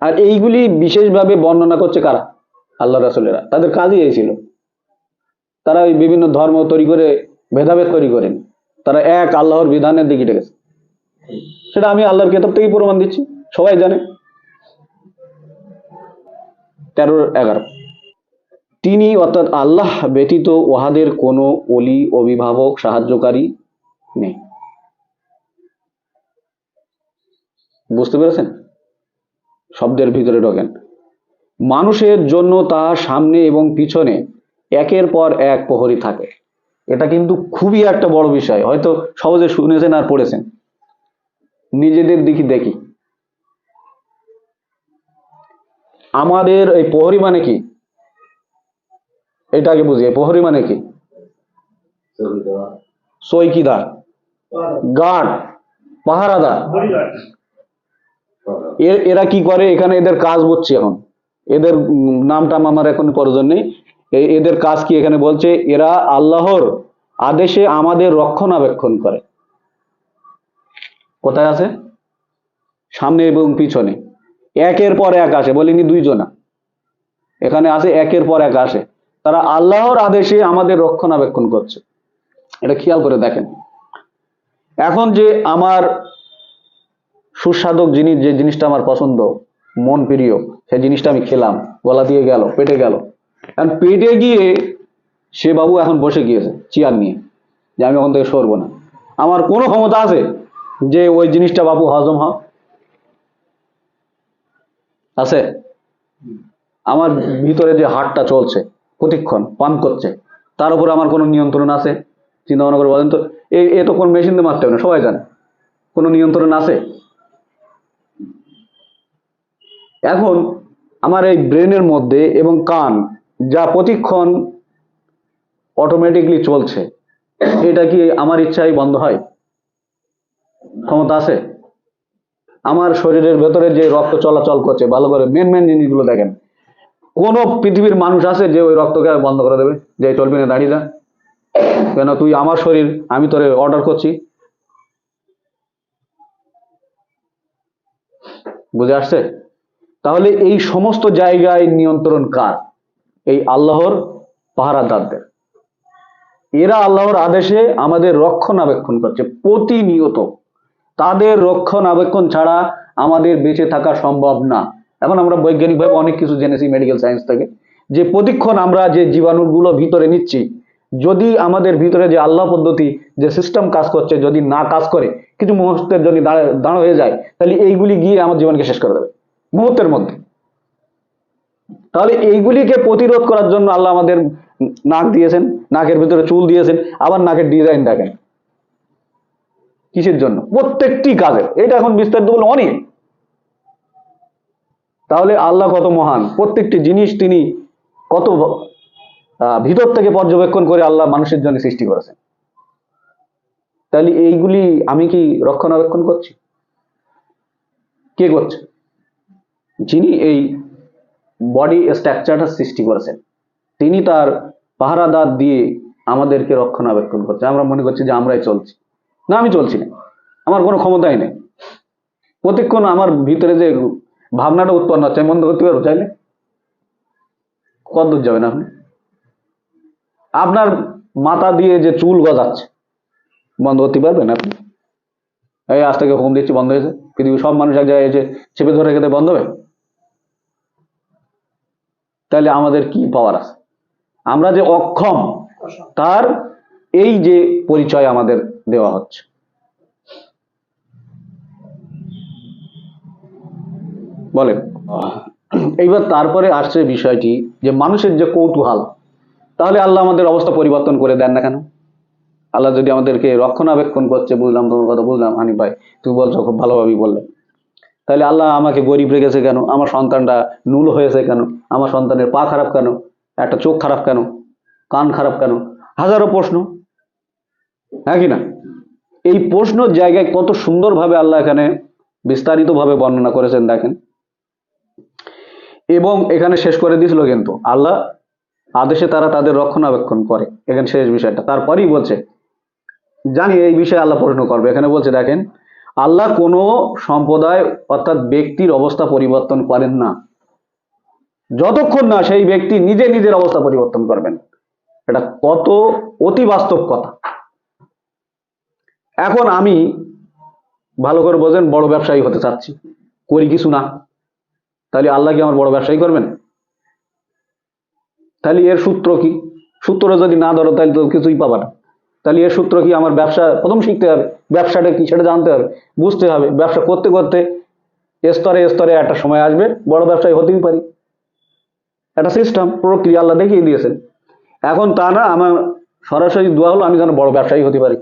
আর এইগুলি বিশেষভাবে বর্ণনা করছে কারা? আল্লাহ রাসুলেরা। তাদের কাজই এই ছিল। তারা ওই বিভিন্ন ধর্ম তৈরি করে, ভেদাভেদ তৈরি করেন। তারা এক আল্লাহর বিধানের দিকে ডেকেছে সেটা আমি আল্লাহর কেতাব থেকেই প্রমাণ দিচ্ছি। সবাই জানে। তেরো এগারো। তিনি অর্থাৎ আল্লাহ ব্যতীত ওহাদের কোনো অলি অভিভাবক, সাহায্যকারী নেই। বুঝতে পেরেছেন? শব্দের ভিতরে ঢোকেন। মানুষের জন্য তার সামনে এবং পিছনে একের পর এক প্রহরী থাকে। এটা কিন্তু খুবই একটা বড় বিষয়। হয়তো সহজে শুনেছেন আর পড়েছেন। নিজেদের দিকে দেখি। আমাদের এই প্রহরী মানে কি? এটাকে বুঝি প্রহরী মানে কি? চৌকিদার গার্ড পাহারাদার। এরা কি করে? এখানে এদের কাজ বুঝছি এখন। এদের উম, নাম টাম আমার এখন প্রয়োজন নেই। এদের কাজ কি এখানে বলছে? এরা আল্লাহর আদেশে আমাদের রক্ষণাবেক্ষণ করে। কোথায় আছে? সামনে এবং পিছনে। একের পর এক আসে বলিনি দুইজনা। এখানে আসে একের পর এক আসে। তারা আল্লাহর আদেশে আমাদের রক্ষণাবেক্ষণ করছে। এটা খেয়াল করে দেখেন। এখন যে আমার সুস্বাদক জিনিস, যে জিনিসটা আমার পছন্দ, মন প্রিয়, সেই জিনিসটা আমি খেলাম, গলা দিয়ে গেল, পেটে গেল। এখন পেটে গিয়ে সে বাবু এখন বসে গিয়েছে চেয়ার নিয়ে, যে আমি ওখান থেকে সরবো না। আমার কোনো ক্ষমতা আছে যে ওই জিনিসটা বাবু হজম হোক? আছে? আমার ভিতরে যে হাটটা চলছে, প্রতিক্ষণ পান করছে, তার উপর আমার কোনো নিয়ন্ত্রণ আছে? চিন্তা ভাবনা করে বলেন তো, এ তো কোন মেশিন দিয়ে মারতে হবে না, সবাই জানে। কোনো নিয়ন্ত্রণ আছে? এখন আমার এই ব্রেনের মধ্যে এবং কান যা প্রতিক্ষণ অটোমেটিকলি চলছে, এটা কি আমার ইচ্ছাই বন্ধ হয়? ক্ষমতা আছে? আমার শরীরের ভেতরে যে রক্ত চলাচল করছে, ভালো করে মেন মেন জিনিসগুলো দেখেন। কোন পৃথিবীর মানুষ আছে যে ওই রক্তকে বন্ধ করে দেবে? যে চলবি না, দাঁড়িয়ে যা। কেন তুই আমার শরীর, আমি তোরে অর্ডার করছি। বুঝে আসছে? তাহলে এই সমস্ত জায়গায় নিয়ন্ত্রণ কার? এই আল্লাহর পাহারাদারদের। এরা আল্লাহর আদেশে আমাদের রক্ষণাবেক্ষণ করছে, প্রতিনিয়ত। তাদের রক্ষণাবেক্ষণ ছাড়া আমাদের বেঁচে থাকা সম্ভব না। এখন আমরা বৈজ্ঞানিকভাবে অনেক কিছু জেনেছি মেডিকেল সায়েন্স থেকে, যে প্রতিক্ষণ আমরা যে জীবাণুগুলো ভিতরে নিচ্ছি, যদি আমাদের ভিতরে যে আল্লাহ পদ্ধতি, যে সিস্টেম কাজ করছে, যদি না কাজ করে, কিছু মুহূর্তের যদি দাঁড়া হয়ে যায়, তাহলে এইগুলি গিয়ে আমার জীবনকে শেষ করে দেবে। মুহূর্তের মধ্যে। তাহলে এইগুলিকে প্রতিরোধ করার জন্য আল্লাহ আমাদের নাক দিয়েছেন, নাকের ভিতরে চুল দিয়েছেন, আবার নাকের ডিজাইন দেখেন। কিসের জন্য? প্রত্যেকটি কাজে এটা এখন বিস্তারিত বলে অনেক তাহলে আল্লাহ কত মহান। প্রত্যেকটি জিনিস তিনি কত ভিতর থেকে পর্যবেক্ষণ করে আল্লাহ মানুষের জন্য সৃষ্টি করেছেন। তাহলে এইগুলি আমি কি রক্ষণাবেক্ষণ করছি? কে করছে? যিনি এই বডি স্ট্রাকচারটা সৃষ্টি করেছেন, তিনি তার পাহারাদার দিয়ে আমাদেরকে রক্ষণাবেক্ষণ করছে। আমরা মনে করছি যে আমরাই চলছি। না, আমি চলছি না। আমার কোনো ক্ষমতাই নেই। প্রতিক্ষণ আমার ভিতরে যে ভাবনাটা উৎপন্ন হচ্ছে, আমি বন্ধ করতে পারব চাইলে? কত দূর যাবেন আপনি? আপনার মাথা দিয়ে যে চুল গজাচ্ছে, বন্ধ করতে পারবেন আপনি? এই আজ থেকে হোম দিচ্ছি বন্ধ হয়েছে পৃথিবীর সব মানুষ এক জায়গায় এসে চেপে ধরে খেতে বন্ধ হবে? তাহলে আমাদের কি পাওয়ার আছে? আমরা যে অক্ষম তার এই যে পরিচয় আমাদের দেওয়া হচ্ছে। বলেন। এইবার তারপরে আসছে বিষয়টি যে মানুষের যে কৌতূহল তাহলে আল্লাহ আমাদের অবস্থা পরিবর্তন করে দেন না কেন? আল্লাহ যদি আমাদেরকে রক্ষণাবেক্ষণ করছে বুঝলাম তোমার কথা বুঝলাম হানিফ ভাই তুমি বলছো খুব ভালোভাবেই বললে। তাহলে আল্লাহ আমাকে গরিব রেখেছে কেন? আমার সন্তানটা নুল হয়েছে কেন? আমার সন্তানের পা খারাপ কেন? একটা চোখ খারাপ কেন? কান খারাপ কেন? হাজারো প্রশ্ন। হ্যাঁ কি না? এই প্রশ্নর জায়গায় কত সুন্দরভাবে আল্লাহ এখানে বিস্তারিতভাবে বর্ণনা করেছেন দেখেন। এবং এখানে শেষ করে দিয়েছিল কিন্তু আল্লাহ আদেশে তারা তাদের রক্ষণাবেক্ষণ করে। এখানে শেষ বিষয়টা। তারপরেই বলছে, জানি এই বিষয়ে আল্লাহ প্রশ্ন করবে। এখানে বলছে, দেখেন, আল্লাহ কোনো সম্প্রদায় অর্থাৎ ব্যক্তির অবস্থা পরিবর্তন করেন না। যতক্ষণ না সেই ব্যক্তি নিজে নিজের অবস্থা পরিবর্তন করবেন। এটা কত অতি বাস্তব কথা। এখন আমি ভালো করে বোঝেন, বড় ব্যবসায়ী হতে চাচ্ছি। করি কিছু না। তাহলে আল্লাহ কি আমার বড় ব্যবসায়ী করবেন? তাহলে এর সূত্র কি? সূত্র যদি না ধরো, তাহলে তো কিছুই পাবা না। তাহলে এর সূত্র কি? আমার ব্যবসা প্রথম শিখতে হবে। ব্যবসাটা কি সেটা জানতে হবে, বুঝতে হবে। ব্যবসা করতে করতে স্তরে স্তরে একটা সময় আসবে। বড় ব্যবসায়ী হতেই পারি। একটা সিস্টেম প্রক্রিয়া আল্লাহ দেখিয়ে দিয়েছেন। এখন তা না, আমার সরাসরি দোয়া হলো, আমি যেন বড় ব্যবসায়ী হতে পারি।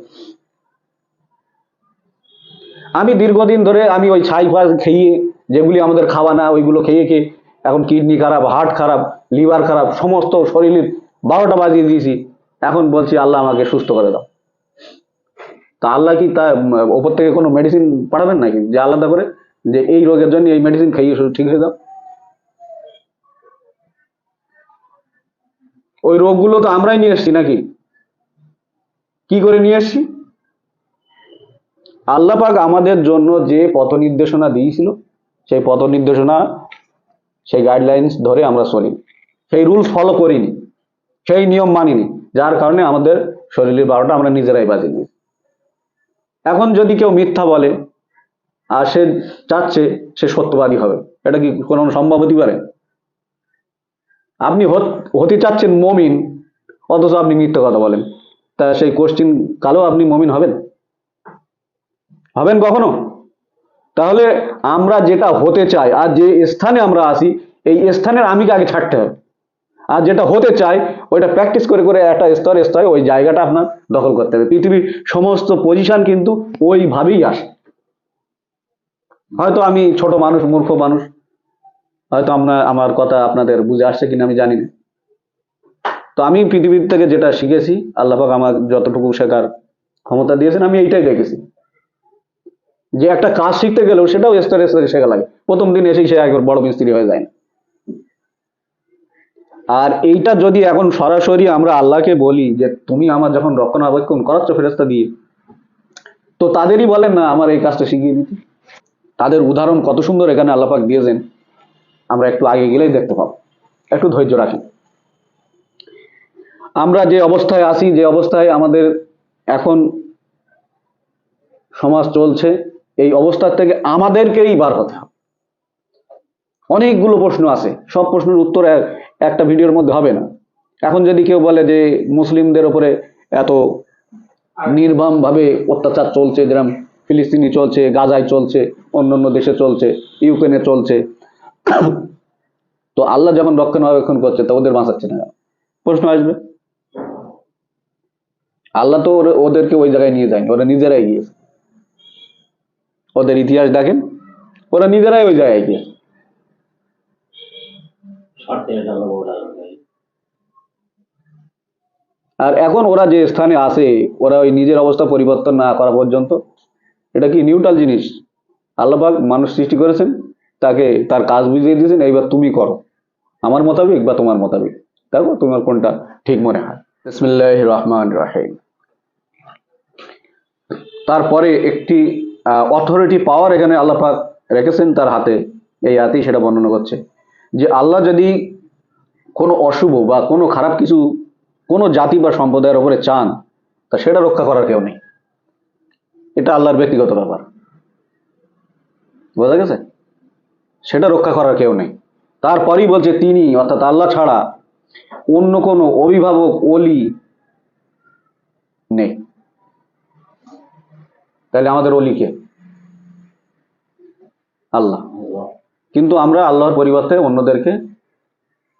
আমি দীর্ঘদিন ধরে আমি ওই ছাই ফাই খেয়ে, যেগুলি আমাদের খাওয়া না ওইগুলো খেয়ে খেয়ে এখন কিডনি খারাপ, হার্ট খারাপ, লিভার খারাপ, সমস্ত শরীরের বারোটা বাজিয়ে দিয়েছি। এখন বলছি, আল্লাহ আমাকে সুস্থ করে দাও। তা আল্লাহ কি তা ওপর থেকে কোনো মেডিসিন পাঠাবেন নাকি? যে আলাদা করে, যে এই রোগের জন্য এই মেডিসিন খাইয়ে ঠিক হয়ে যাও। ওই রোগগুলো তো আমরাই নিয়ে এসছি নাকি? কি করে নিয়ে এসছি? আল্লাহ পাক আমাদের জন্য যে পথ নির্দেশনা দিয়েছিল, সেই পথ নির্দেশনা সেই গাইডলাইন্স ধরে আমরা চলি। সেই রুলস ফলো করিনি। সেই নিয়ম মানিনি। যার কারণে আমাদের শরীরের বারোটা আমরা নিজেরাই দিই। এখন যদি কেউ মিথ্যা বলে, আর সে চাচ্ছে সে সত্যবাদী হবে, এটা কি কোনো সম্ভব হতে পারে? আপনি হত- চাচ্ছেন মমিন, অথচ আপনি মিথ্যা কথা বলেন। তা সেই কোশ্চিন কালো আপনি মমিন হবেন? হবেন কখনো? তাহলে আমরা যেটা হতে চাই, আর যে স্থানে আমরা আসি এই স্থানের আমিকে আগে ছাড়তে হবে। আর যেটা হতে চাই, ওইটা প্র্যাকটিস করে করে একটা স্তরে স্তরে ওই জায়গাটা আপনার দখল করতে হবে। পৃথিবীর সমস্ত পজিশন কিন্তু ওইভাবেই আসে। হয়তো আমি ছোট মানুষ, মূর্খ মানুষ হয়তো আমরা, আমার কথা আপনাদের বুঝে আসছে কিনা আমি জানি না। তো আমি পৃথিবীর থেকে যেটা শিখেছি আল্লাহাক আমার যতটুকু শেখার ক্ষমতা দিয়েছেন, আমি এইটাই দেখেছি। যে একটা কাজ শিখতে গেলেও সেটাও স্তরে স্তরে শেখা লাগে। প্রথম দিন এসেই সে একবার বড় মিস্ত্রি হয়ে যায়। আর এইটা যদি এখন সরাসরি আমরা আল্লাহকে বলি যে, তুমি আমার যখন রক্ষণাবেক্ষণ করাচ্ছ ফেরস্তা দিয়ে, তো তাদেরই বলেন না, আমার এই কাজটা শিখিয়ে দিতে। তাদের উদাহরণ কত সুন্দর এখানে আল্লাপাক দিয়েছেন। আমরা একটু আগে গেলেই দেখতে পাবো। একটু ধৈর্য রাখি আমরা যে অবস্থায় আছি, যে অবস্থায় আমাদের এখন সমাজ চলছে, এই অবস্থার থেকে আমাদেরকেই বার হতে হবে। অনেকগুলো প্রশ্ন আছে। সব প্রশ্নের উত্তর একটা ভিডিওর মধ্যে হবে না। এখন যদি কেউ বলে যে মুসলিমদের উপরে এত নির্মম ভাবে অত্যাচার চলছে যেরকম ফিলিস্তিনি চলছে, গাজায় চলছে অন্য অন্য দেশে চলছে, ইউক্রেনে চলছে তো আল্লাহ যখন রক্ষণাবেক্ষণ করছে তা ওদের বাঁচাচ্ছে না প্রশ্ন আসবে? আল্লাহ তো ওদেরকে ওই জায়গায় নিয়ে যায়নি ওরা নিজেরাই গিয়েছে। ওদের ইতিহাস দেখেন ওরা নিজেরাই ওই জায়গায় গিয়েছে। আর এখন ওরা যে স্থানে আসে ওরা ওই নিজের অবস্থা পরিবর্তন না করা পর্যন্ত এটা কি নিউট্রাল জিনিস? আল্লাহবাক মানুষ সৃষ্টি করেছেন? তাকে তার কাজ বুঝিয়ে দিয়েছেন, এইবার তুমি করো। আমার মোতাবেক বা তোমার মোতাবেক। দেখো তোমার কোনটা ঠিক মনে হয়। বিসমিল্লাহ রহমান রাহিম। তারপরে একটি অথরিটি পাওয়ার এখানে আল্লাহ পাক রেখেছেন তার হাতে, এই হাতেই সেটা বর্ণনা করছে। যে আল্লাহ যদি কোনো অশুভ বা কোনো খারাপ কিছু কোনো জাতি বা সম্প্রদায়ের ওপরে চান, তা সেটা রক্ষা করার কেউ নেই। এটা আল্লাহর ব্যক্তিগত ব্যাপার। বোঝা গেছে? সেটা রক্ষা করার কেউ নেই। তারপরই বলছে তিনি, অর্থাৎ আল্লাহ ছাড়া অন্য কোনো অভিভাবক অলি নেই। তাহলে আমাদের অলি কে? আল্লাহ। কিন্তু আমরা আল্লাহর পরিবর্তে অন্যদেরকে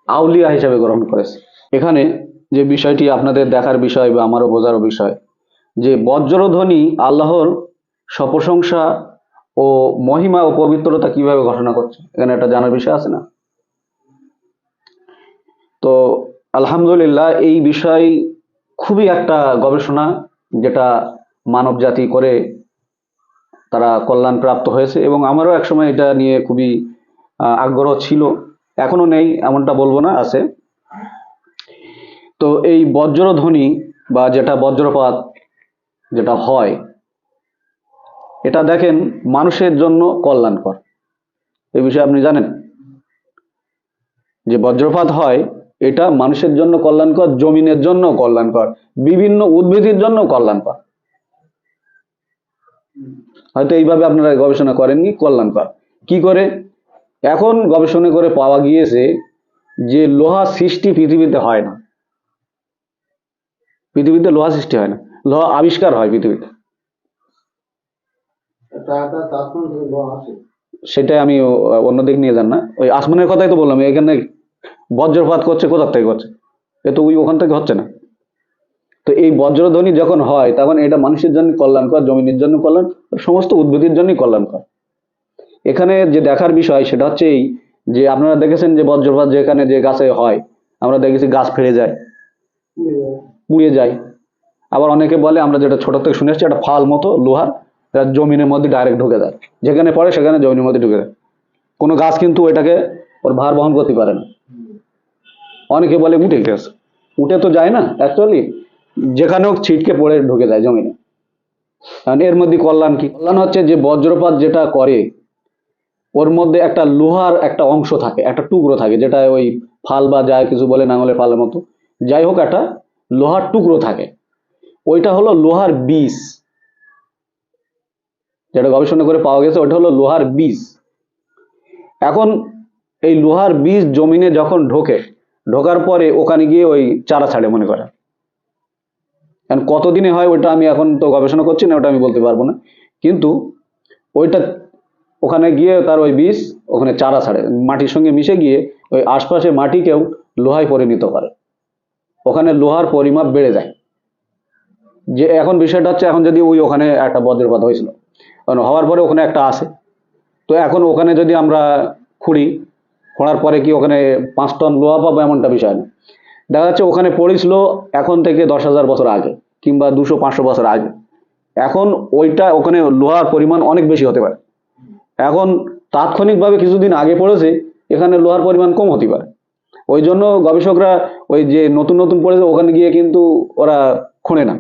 আউলিয়া হিসেবে গ্রহণ করেছি। এখানে যে বিষয়টি আপনাদের দেখার বিষয় বা আমারও বোঝার বিষয়, যে বজ্রধ্বনি আল্লাহর সপ্রশংসা ও মহিমা ও পবিত্রতা কীভাবে ঘোষণা করছে? এখানে একটা জানার বিষয় আছে না? তো আলহামদুলিল্লাহ, এই বিষয় খুবই একটা গবেষণা যেটা মানব জাতি করে তারা কল্যাণ প্রাপ্ত হয়েছে এবং আমারও একসময় এটা নিয়ে খুবই আগ্রহ ছিল। এখনও নেই, এমনটা বলব না, আছে। তো এই বজ্রধ্বনি বা যেটা বজ্রপাত যেটা হয় এটা দেখেন মানুষের জন্য কল্যাণকর। এই বিষয়ে আপনি জানেন যে বজ্রপাত হয়, এটা মানুষের জন্য কল্যাণকর, জমিনের জন্য কল্যাণকর, বিভিন্ন উদ্ভিদের জন্য কল্যাণকর। হয়তো এইভাবে আপনারা গবেষণা করেননি, কল্যাণকর। কি করে? এখন গবেষণা করে পাওয়া গিয়েছে যে লোহা সৃষ্টি পৃথিবীতে হয় না। পৃথিবীতে লোহা সৃষ্টি হয় না। লোহা আবিষ্কার হয় পৃথিবীতে এটা একটা তাৎক্ষণ থেকে লোহা আসে সেটা আমি ও- অন্য দিক নিয়ে যান না। ওই আসমানের কথাই তো বললাম এখানে বজ্রপাত করছে কোথার থেকে করছে? এ তো ওই ওখান থেকে হচ্ছে না। তো এই বজ্রধ্বনি যখন হয় তখন এটা মানুষের জন্য কল্যাণকর জমিনের জন্য কল্যাণ সমস্ত উদ্ভিদের জন্যই কল্যাণকর। এখানে যে দেখার বিষয় সেটা হচ্ছে এই যে আপনারা দেখেছেন যে বজ্রপাত যেখানে যে গাছে হয় আমরা দেখেছি গাছ ফেড়ে যায় পুড়ে যায়। আবার অনেকে বলে আমরা যেটা ছোট থেকে শুনে এসেছি একটা ফাল মতো লোহার এটা জমিনের মধ্যে ডাইরেক্ট ঢুকে যায়। যেখানে পড়ে সেখানে জমিনের মধ্যে ঢুকে যায়। কোনো গাছ কিন্তু এটাকে ওর ভার বহন করতে পারে না। অনেকে বলে উঠে গেছে। উঠে তো যায় না অ্যাকচুয়ালি যেখানে হোক ছিটকে পড়ে ঢুকে যায় জমিনে। কারণ এর মধ্যে কল্যাণ কি? কল্যাণ হচ্ছে যে বজ্রপাত যেটা করে, ওর মধ্যে একটা লোহার একটা অংশ থাকে, একটা টুকরো থাকে, যেটা ওই ফাল বা যায় কিছু বলে নাঙলের ফালের মতো। যাই হোক, একটা লোহার টুকরো থাকে। ওইটা হলো লোহার বীজ। যেটা গবেষণা করে পাওয়া গেছে, ওটা হলো লোহার বীজ। এখন এই লোহার বীজ জমিনে যখন ঢোকে, ঢোকার পরে ওখানে গিয়ে ওই চারা ছাড়ে মনে করে। এখন কতদিনে হয় ওটা আমি এখন তো গবেষণা করছি না, ওটা আমি বলতে পারব না। কিন্তু ওইটা ওখানে গিয়ে তার ওই বীজ ওখানে চারা ছাড়ে, মাটির সঙ্গে মিশে গিয়ে ওই আশপাশে মাটিকেও লোহায় পরিণত করে। ওখানে লোহার পরিমাপ বেড়ে যায়। যে এখন বিষয়টা হচ্ছে, এখন যদি ওই ওখানে একটা বজ্রপাত হয়েছিল কারণ হওয়ার পরে ওখানে একটা আসে। তো এখন ওখানে যদি আমরা খুঁড়ি খোঁড়ার পরে কি ওখানে পাঁচ টন লোহা পাবো এমনটা বিষয় না। দেখা যাচ্ছে ওখানে পড়েছিল এখন থেকে দশ হাজার বছর আগে কিংবা দুশো পাঁচশো বছর আগে। এখন ওইটা ওখানে লোহার পরিমাণ অনেক বেশি হতে পারে। এখন তাৎক্ষণিকভাবে কিছুদিন আগে পড়েছে এখানে লোহার পরিমাণ কম হতে পারে। ওই জন্য গবেষকরা ওই যে নতুন নতুন পড়েছে ওখানে গিয়ে কিন্তু ওরা খুঁড়ে না।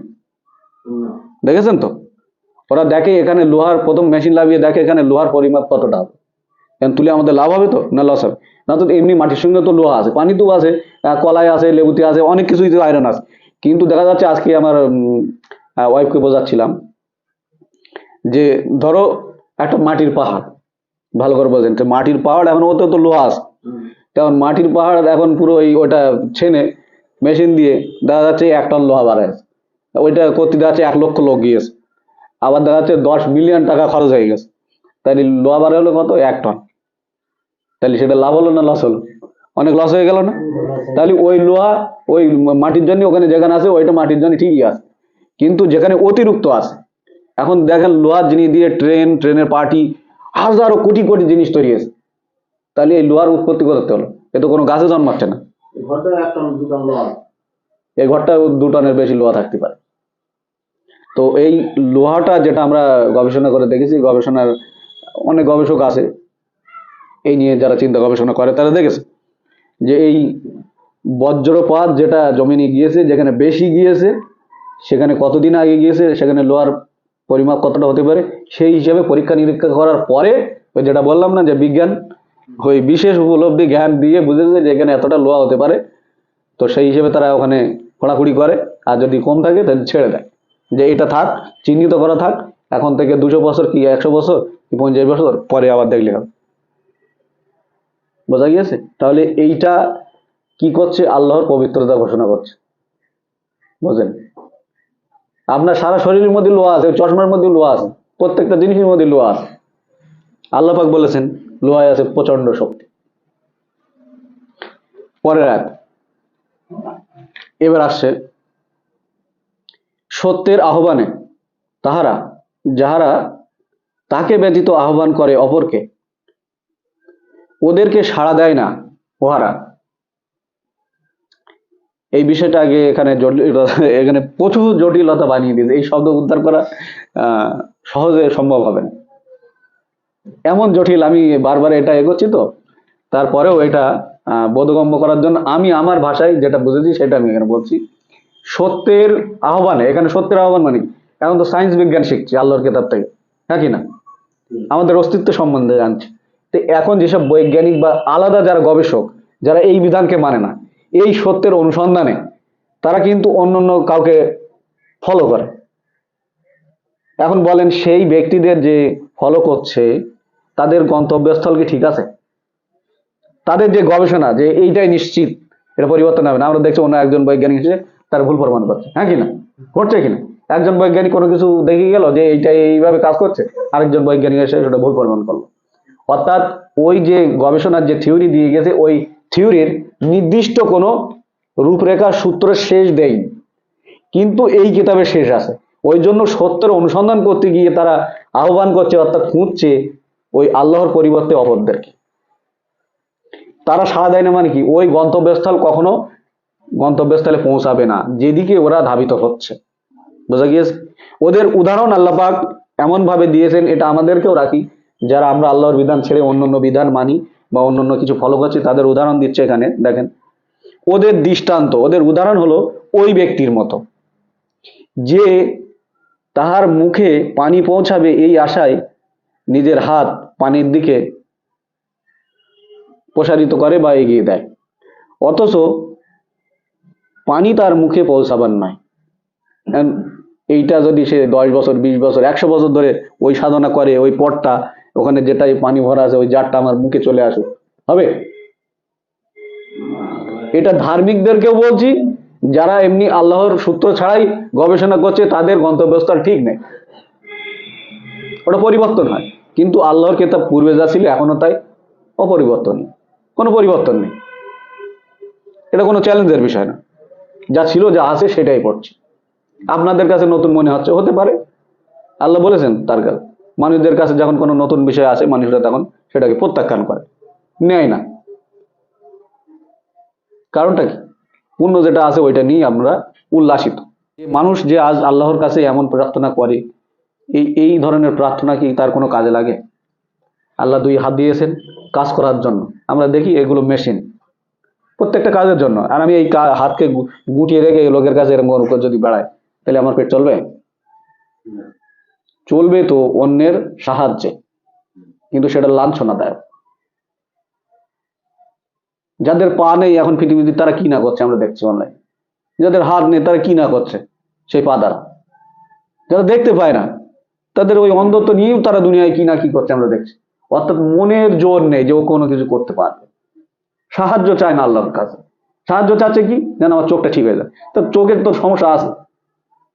দেখেছেন তো? ওরা দেখে এখানে লোহার প্রথম মেশিন লাগিয়ে দেখে এখানে লোহার পরিমাপ কতটা হবে। এখন তুলে আমাদের লাভ হবে তো? না লস হবে। না তো এমনি মাটির সঙ্গে তো লোহা আছে পানিতেও আছে আহ, কলাই আছে লেবুতে আছে অনেক কিছুই তো আয়রন আছে। কিন্তু দেখা যাচ্ছে আজকে আমার ওয়াইফকে বোঝাচ্ছিলাম যে ধরো একটা মাটির পাহাড় ভালো করে বলছেন তো মাটির পাহাড় এখন ওতে তো লোহা আছে। তেমন মাটির পাহাড় এখন পুরো ওই ওটা ছেনে মেশিন দিয়ে দেখা যাচ্ছে এক টন লোহা বাড়ায় ওইটা করতে দেখা যাচ্ছে এক লক্ষ লোক গিয়েছে। আবার দেখা যাচ্ছে দশ মিলিয়ন টাকা খরচ হয়ে গেছে। তাহলে লোহা বাড়া হলো কত? এক টন তাহলে সেটা লাভ হলো না লস হলো? অনেক লস হয়ে গেল না? তাহলে ওই লোহা ওই মাটির জন্য ওখানে যেখানে আছে ওইটা মাটির জন্য ঠিকই আছে। কিন্তু যেখানে অতিরিক্ত আছে। এখন দেখেন লোহার জিনিস দিয়ে ট্রেন ট্রেনের পার্টি হাজারো কোটি কোটি জিনিস তৈরি হয়েছে। তাহলে এই লোহার উৎপত্তি করতে হলো? এ তো কোনো গাছে জন্মাচ্ছে না। এই ঘরটা দু টনের বেশি লোহা থাকতে পারে। তো এই লোহাটা যেটা আমরা গবেষণা করে দেখেছি, গবেষণার অনেক গবেষক আছে, এই নিয়ে যারা চিন্তা গবেষণা করে তারা দেখেছে যে এই বজ্রপাত যেটা জমিনে গিয়েছে, যেখানে বেশি গিয়েছে, সেখানে কতদিন আগে গিয়েছে, সেখানে লোহার পরিমাপ কতটা হতে পারে, সেই হিসাবে পরীক্ষা নিরীক্ষা করার পরে ওই যেটা বললাম না যে বিজ্ঞান ওই বিশেষ উপলব্ধি জ্ঞান দিয়ে বুঝেছে যে এখানে এতটা লোহা হতে পারে, তো সেই হিসেবে তারা ওখানে খোঁড়াখুড়ি করে, আর যদি কম থাকে তাহলে ছেড়ে দেয়। যে এটা থাক, চিহ্নিত করা থাক, এখন থেকে দুশো বছর কি একশো বছর কি পঞ্চাশ বছর পরে আবার দেখলে হবে। বোঝা গিয়েছে? তাহলে এইটা কি করছে? আল্লাহর পবিত্রতা ঘোষণা করছে। বুঝলেন? আপনার সারা শরীরের মধ্যে লোহা আছে, চশমার মধ্যে লোহা আছে, প্রত্যেকটা জিনিসের মধ্যে লোহা আছে। আল্লাহ পাক বলেছেন, লোহায় আছে প্রচণ্ড শক্তি। পরের আয়াত। এবার আসছে সত্যের আহ্বানে তাহারা, যাহারা তাকে ব্যতীত আহ্বান করে অপরকে, ওদেরকে সাড়া দেয় না ওহারা এই বিষয়টা আগে এখানে এখানে প্রচুর জটিলতা বানিয়ে দিয়েছে। এই শব্দ উদ্ধার করা সহজে সম্ভব হবে না। এমন জটিল, আমি বারবার এটা এগোচ্ছি তো। তারপরেও এটা বোধগম্য করার জন্য আমি আমার ভাষায় যেটা বুঝেছি সেটা আমি এখানে বলছি। সত্যের আহ্বানে, এখানে সত্যের আহ্বান মানে এখন তো সায়েন্স বিজ্ঞান শিখছি আল্লাহর কেতাব থেকে হ্যাঁ কি না? আমাদের অস্তিত্ব সম্বন্ধে জানছে। তো এখন যেসব বৈজ্ঞানিক বা আলাদা যারা গবেষক, যারা এই বিধানকে মানে না, এই সত্যের অনুসন্ধানে তারা কিন্তু অন্য অন্য কাউকে ফলো করে। এখন বলেন সেই ব্যক্তিদের যে ফলো করছে, তাদের গন্তব্যস্থল কি ঠিক আছে? তাদের যে গবেষণা, যে এইটাই নিশ্চিত, এটা পরিবর্তন হবে না। আমরা দেখছি অন্য একজন বৈজ্ঞানিক এসে তার ভুল প্রমাণ করছে হ্যাঁ কিনা? করছে কিনা? একজন বৈজ্ঞানিক কোনো কিছু দেখে গেল যে এইটা এইভাবে কাজ করছে, আরেকজন বৈজ্ঞানিক এসে সেটা ভুল প্রমাণ করল। অর্থাৎ ওই যে গবেষণার যে থিওরি দিয়ে গেছে, ওই থিওরির নির্দিষ্ট কোনো রূপরেখা সূত্রের শেষ দেয়নি। কিন্তু এই কিতাবে শেষ আছে। ওই জন্য সত্যের অনুসন্ধান করতে গিয়ে তারা আহ্বান করছে, অর্থাৎ খুঁজছে ওই আল্লাহর পরিবর্তে অপরদেরকে। তারা সাড়া দেয় না মানে কি? ওই গন্তব্যস্থল কখনো গন্তব্যস্থলে পৌঁছাবে না, যেদিকে ওরা ধাবিত হচ্ছে। বোঝা গিয়েছে? ওদের উদাহরণ আল্লাপাক এমন ভাবে দিয়েছেন, এটা আমাদেরকেও রাখি। যারা আমরা আল্লাহর বিধান ছেড়ে অন্য অন্য বিধান মানি বা অন্য অন্য কিছু ফলো করছি, তাদের উদাহরণ দিচ্ছে এখানে, দেখেন। ওদের দৃষ্টান্ত, ওদের উদাহরণ হলো ওই ব্যক্তির মতো। যে তাহার মুখে পানি পৌঁছাবে এই আশায় নিজের হাত পানির দিকে প্রসারিত করে বা এগিয়ে দেয়। অথচ পানি তার মুখে পৌঁছাবার এখন এইটা যদি সে দশ বছর, বিশ বছর, একশো বছর ধরে ওই সাধনা করে, ওই পটটা ওখানে যেটাই পানি ভরা আছে, ওই জারটা আমার মুখে চলে আসুক। হবে? এটা ধার্মিকদেরকেও বলছি, যারা এমনি আল্লাহর সূত্র ছাড়াই গবেষণা করছে, তাদের গন্তব্যস্থল ঠিক নেই। ওটা পরিবর্তন হয়। কিন্তু আল্লাহর কেতাব পূর্বে যা ছিল এখনও তাই অপরিবর্তনীয়। কোনো পরিবর্তন নেই। এটা কোনো চ্যালেঞ্জের বিষয় না। যা ছিল, যা আছে সেটাই পড়ছে। আপনাদের কাছে নতুন মনে হচ্ছে, হতে পারে। আল্লাহ বলেছেন তার কাছে। মানুষদের কাছে যখন কোনো নতুন বিষয় আসে, মানুষরা তখন সেটাকে প্রত্যাখ্যান করে। নেয় না। কারণটা কি? পূর্ণ যেটা আছে, ওইটা নিয়ে আমরা উল্লাসিত। মানুষ যে আজ আল্লাহর কাছে এমন প্রার্থনা করে, এই এই ধরনের প্রার্থনা কি তার কোনো কাজে লাগে? আল্লাহ দুই হাত দিয়েছেন কাজ করার জন্য। আমরা দেখি এগুলো মেশিন প্রত্যেকটা কাজের জন্য। আর আমি এই হাতকে গুটিয়ে রেখে লোকের কাছে এরকম করে যদি বেড়াই তাহলে আমার পেট চলবে? চলবে তো অন্যের সাহায্যে। কিন্তু সেটা লাঞ্ছনাদায়ক। যাদের পা নেই এখন পৃথিবীতে, তারা কি না করছে আমরা দেখছি অনলাইন যাদের হাত নেই, তারা কি না করছে সেই পা দ্বারা? যারা দেখতে পায় না, তাদের ওই অন্ধত্ব নিয়েও তারা দুনিয়ায় কি না কি করছে আমরা দেখছি। অর্থাৎ মনের জোর নেই যে ও কোনো কিছু করতে পারবে। সাহায্য চায় না আল্লাহর কাছে। সাহায্য চাচ্ছে কি? যেন আমার চোখটা ঠিক হয়ে যায় তো চোখের তো সমস্যা আছে।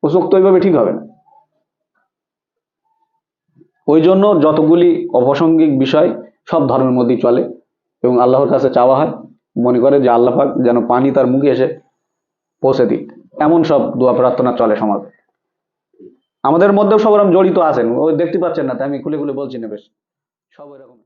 ও চোখ তো ওইভাবে ঠিক হবে না। ওই জন্য যতগুলি অপ্রাসঙ্গিক বিষয় সব ধর্মের মধ্যেই চলে এবং আল্লাহর কাছে চাওয়া হয়, মনে করে যে আল্লাহ পাক যেন পানি তার মুখে এসে পৌঁছে দিক। এমন সব দোয়া প্রার্থনা চলে সমাজে। আমাদের মধ্যেও সব জড়িত আছেন। ও দেখতে পাচ্ছেন না, তাই আমি খুলে খুলে বলছি না বেশ। সব এরকম।